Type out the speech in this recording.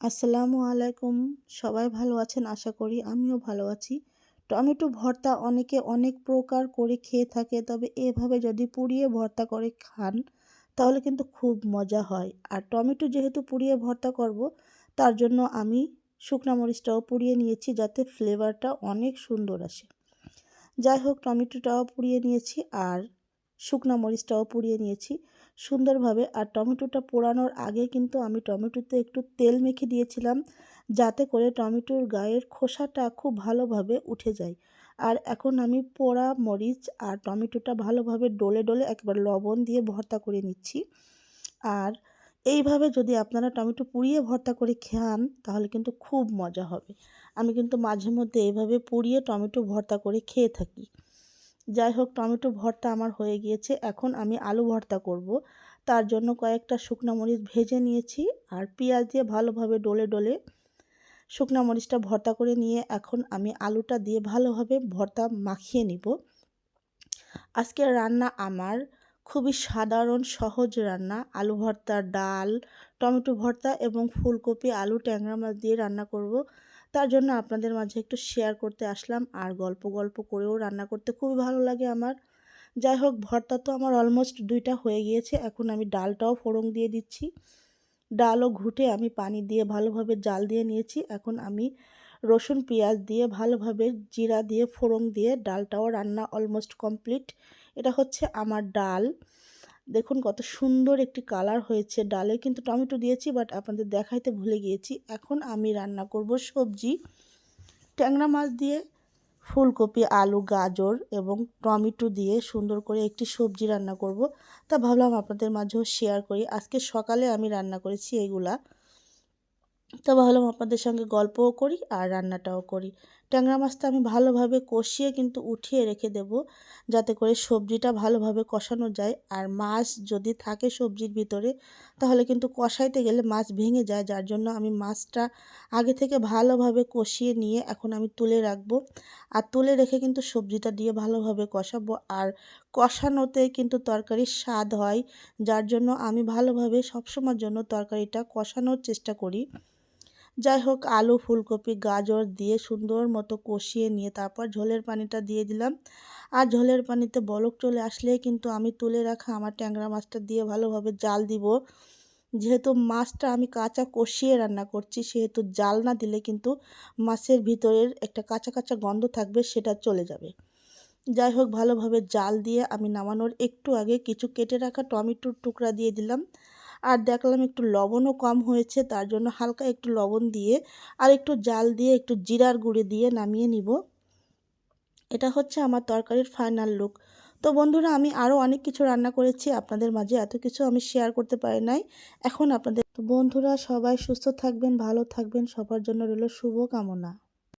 আসসালামু আলাইকুম। সবাই ভালো আছেন? আশা করি আমিও ভালো আছি। টমেটো ভর্তা অনেকে অনেক প্রকার করে খেয়ে থাকে, তবে এভাবে যদি পুড়িয়ে ভর্তা করে খান, তাহলে কিন্তু খুব মজা হয়। আর টমেটো যেহেতু পুড়িয়ে ভর্তা করব, তার জন্য আমি শুকনো মরিচটাও পুড়িয়ে নিয়েছি যাতে ফ্লেভারটা অনেক সুন্দর আসে। যাই হোক, টমেটোটাও পুড়িয়ে নিয়েছি আর শুকনো মরিচটাও পুড়িয়ে নিয়েছি। সুন্দরভাবে আর টমেটোটা পোড়ানোর আগে কিন্তু আমি টমেটোতে একটু তেল মেখে দিয়েছিলাম, যাতে করে টমেটোর গায়ের খোসাটা খুব ভালোভাবে উঠে যায়। আর এখন আমি পোড়া মরিচ আর টমেটোটা ভালোভাবে ডলে ডলে একবার লবণ দিয়ে ভর্তা করে নিচ্ছি। আর এইভাবে যদি আপনারা টমেটো পুড়িয়ে ভর্তা করে খান, তাহলে কিন্তু খুব মজা হবে। আমি কিন্তু মাঝে মধ্যে এইভাবে পুড়িয়ে টমেটো ভর্তা করে খেয়ে থাকি। যাই হোক, টমেটো ভর্তা আমার হয়ে গিয়েছে। এখন আমি আলু ভর্তা করব। তার জন্য কয়েকটা শুকনো মরিচ ভেজে নিয়েছি আর পেঁয়াজ দিয়ে ভালোভাবে ডলে ডলে শুকনো মরিচটা ভর্তা করে নিয়ে এখন আমি আলুটা দিয়ে ভালোভাবে ভর্তা মাখিয়ে নিব। আজকের রান্না আমার খুবই সাধারণ, সহজ রান্না। আলু ভর্তা ডাল, টমেটো ভর্তা এবং ফুলকপি, আলু, ট্যাংরা মাছ দিয়ে রান্না করব। তার জন্য আপনাদের মাঝে একটু শেয়ার করতে আসলাম। আর গল্প গল্প করেও রান্না করতে খুবই ভালো লাগে আমার। যাই হোক, ভর্তা তো আমার অলমোস্ট দুইটা হয়ে গিয়েছে। এখন আমি ডালটাও ফোড়ন দিয়ে দিচ্ছি। ডালও ঘুটে আমি পানি দিয়ে ভালোভাবে জাল দিয়ে নিয়েছি। এখন আমি রসুন, পেঁয়াজ দিয়ে ভালোভাবে জিরা দিয়ে ফোড়ন দিয়ে ডালটাও রান্না অলমোস্ট কমপ্লিট এটা হচ্ছে আমার ডাল। দেখুন কত সুন্দর একটি কালার হয়েছে। ডালে কিন্তু টমেটো দিয়েছি বাট আপনাদের দেখাইতে ভুলে গিয়েছি। এখন আমি রান্না করব সবজি। ট্যাংরা মাছ দিয়ে ফুলকপি, আলু, গাজর এবং টমেটো দিয়ে সুন্দর করে একটি সবজি রান্না করব। তা ভাবলাম আপনাদের মাঝেও শেয়ার করি। আজকে সকালে আমি রান্না করেছি এগুলা। তা ভাবলাম আপনাদের সঙ্গে গল্পও করি আর রান্নাটাও করি। ট্যাংরা মাছটা আমি ভালোভাবে কষিয়ে কিন্তু উঠিয়ে রেখে দেব, যাতে করে সবজিটা ভালোভাবে কষানো যায়। আর মাছ যদি থাকে সবজির ভিতরে, তাহলে কিন্তু কষাইতে গেলে মাছ ভেঙে যায়, যার জন্য আমি মাছটা আগে থেকে ভালোভাবে কষিয়ে নিয়ে এখন আমি তুলে রাখব। আর তুলে রেখে কিন্তু সবজিটা দিয়ে ভালোভাবে কষাবো। আর কষানোতে কিন্তু তরকারির স্বাদ হয়, যার জন্য আমি ভালোভাবে সবসময়ের জন্য তরকারিটা কষানোর চেষ্টা করি। যাই হোক, আলু, ফুলকপি, গাজর দিয়ে সুন্দর মতো কষিয়ে নিয়ে তারপর ঝোলের পানিটা দিয়ে দিলাম। আর ঝোলের পানিতে বলক চলে আসলে কিন্তু আমি তুলে রাখা আমার ট্যাংরা মাছটা দিয়ে ভালোভাবে জাল দিব। যেহেতু মাছটা আমি কাঁচা কষিয়ে রান্না করছি, সেহেতু জাল না দিলে কিন্তু মাছের ভিতরের একটা কাঁচা কাঁচা গন্ধ থাকবে, সেটা চলে যাবে। যাই হোক, ভালোভাবে জাল দিয়ে আমি নামানোর একটু আগে কিছু কেটে রাখা টমেটোর টুকরা দিয়ে দিলাম। আর দেখলাম একটু লবণও কম হয়েছে, তার জন্য হালকা একটু লবণ দিয়ে আর একটু জাল দিয়ে একটু জিরার গুঁড়ি দিয়ে নামিয়ে নিব। এটা হচ্ছে আমার তরকারির ফাইনাল লুক তো বন্ধুরা, আমি আরও অনেক কিছু রান্না করেছি, আপনাদের মাঝে এত কিছু আমি শেয়ার করতে পারি নাই। এখন আপনাদের বন্ধুরা সবাই সুস্থ থাকবেন, ভালো থাকবেন, সবার জন্য রইল শুভ কামনা